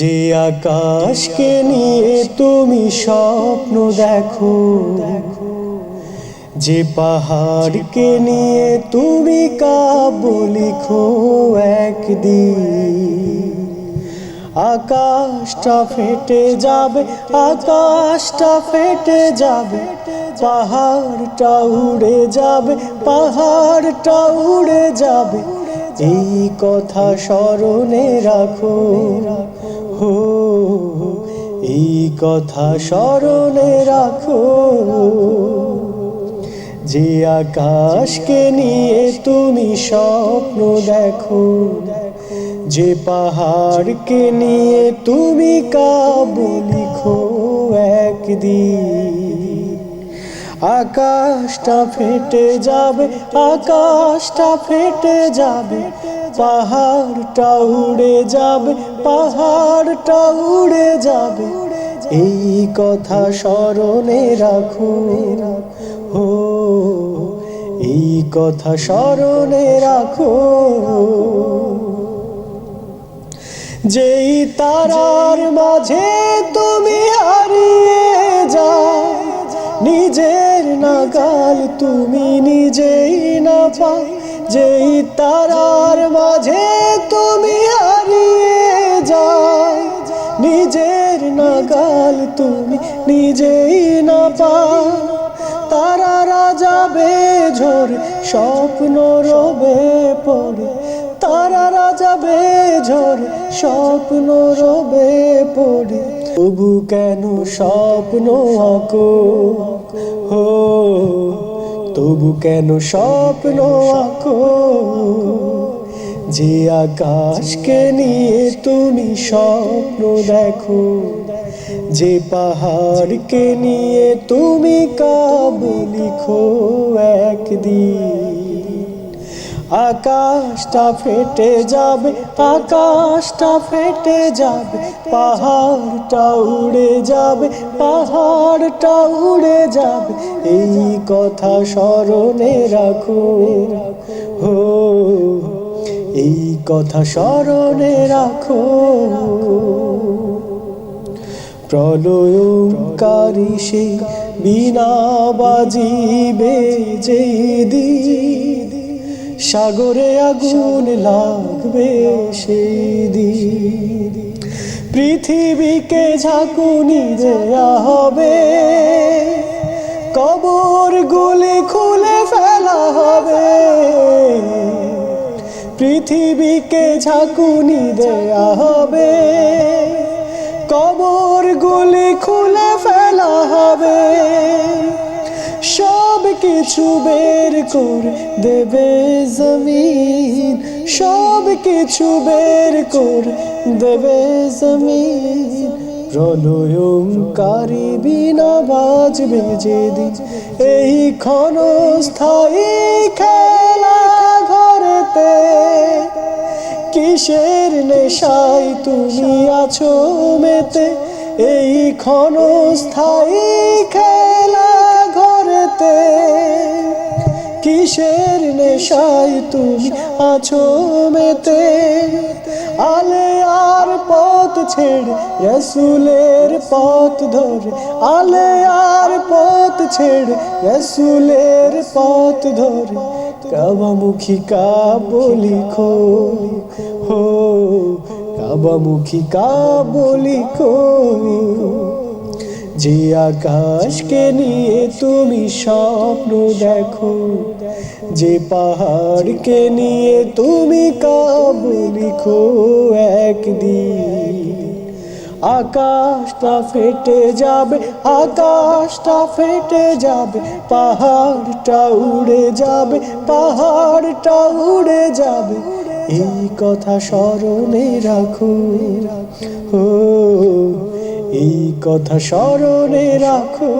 যে আকাশকে নিয়ে তুমি স্বপ্ন দেখো। দেখো যে পাহাড়কে নিয়ে তুমি কাব্য লিখো একদিন। আকাশটা ফেটে যাবে, আকাশটা ফেটে যাবে, পাহাড়টা উড়ে যাবে, পাহাড়টা উড়ে যাবে। এই কথা স্মরণে রাখো। হো এই কথা স্মরণে রাখো। যে আকাশকে নিয়ে তুমি স্বপ্ন দেখো, যে পাহাড়কে নিয়ে তুমি কাব লিখো একদিন। আকাশটা ফেটে যাবে, আকাশটা ফেটে যাবে পাহাড়টা উড়ে যাবে, পাহাড়টা উড়ে যাবে। এই কথা স্মরণে রাখো। হো, এই কথা স্মরণে রাখো। যেই তারার মাঝে তুমি হারিয়ে যাও, নিজের নাগাল তুমি নিজেই না পাও। যেই তারার মাঝে তুমি হারিয়ে যাও নিজের নাগাল তুমি নিজেই না পাও। তারারা যাবে ঝরে স্বপ্ন রবে পড়ে। তারারা যাবে ঝরে স্বপ্ন রবে পড়ে। তবু কেন স্বপ্ন আঁকো? হো তবু কেন স্বপ্ন আঁকো? যে আকাশকে নিয়ে তুমি স্বপ্ন দেখো, যে পাহাড়কে নিয়ে তুমি কাব লিখো একদিন। আকাশটা ফেটে যাবে, আকাশটা ফেটে যাবে, পাহাড়টা উড়ে যাবে, পাহাড়টা উড়ে যাবে। এই কথা স্মরণে রাখো, হো, এই কথা স্মরণে রাখো। প্রলয়ঙ্কারী সে বিনা বাজিবে যে দিন। সাগরে আগুন লাগবে সেই দিন পৃথিবীকে ঝাঁকুনি দেয়া হবে। কবর গুলি খুলে ফেলা হবে। পৃথিবীকে ঝাঁকুনি দেয়া হবে। কবর গুলি খুলে ফেলা হবে। কিছু বের করে দেবে জমিন, সব কিছু বের করে দেবে জমিন। প্রলয়ঙ্কারী বিনা বাজবে যেদিন, এই ক্ষণস্থায়ী খেলা ঘরেতে। কিসের নেশায় তুমি আছো মেতে, এই ক্ষণস্থায়ী খেলা নেশায় তুমি আছো মেতে। আলে আর পথ ছেড়ে রসুলের পথ ধরে। আলে আর পথ ছেড়ে রসুলের পথ ধরে। কাবামুখী কাব্য লিখো হো, কাবামুখী কাব্য লিখো যে আকাশকে নিয়ে তুমি স্বপ্ন দেখো যে পাহাড়কে নিয়ে তুমি কাব্য লিখো একদিন। আকাশটা ফেটে যাবে, আকাশটা ফেটে যাবে, পাহাড়টা উড়ে যাবে, পাহাড়টা উড়ে যাবে। এই কথা স্মরণে রাখো। ও, এই কথা স্মরণে রাখো।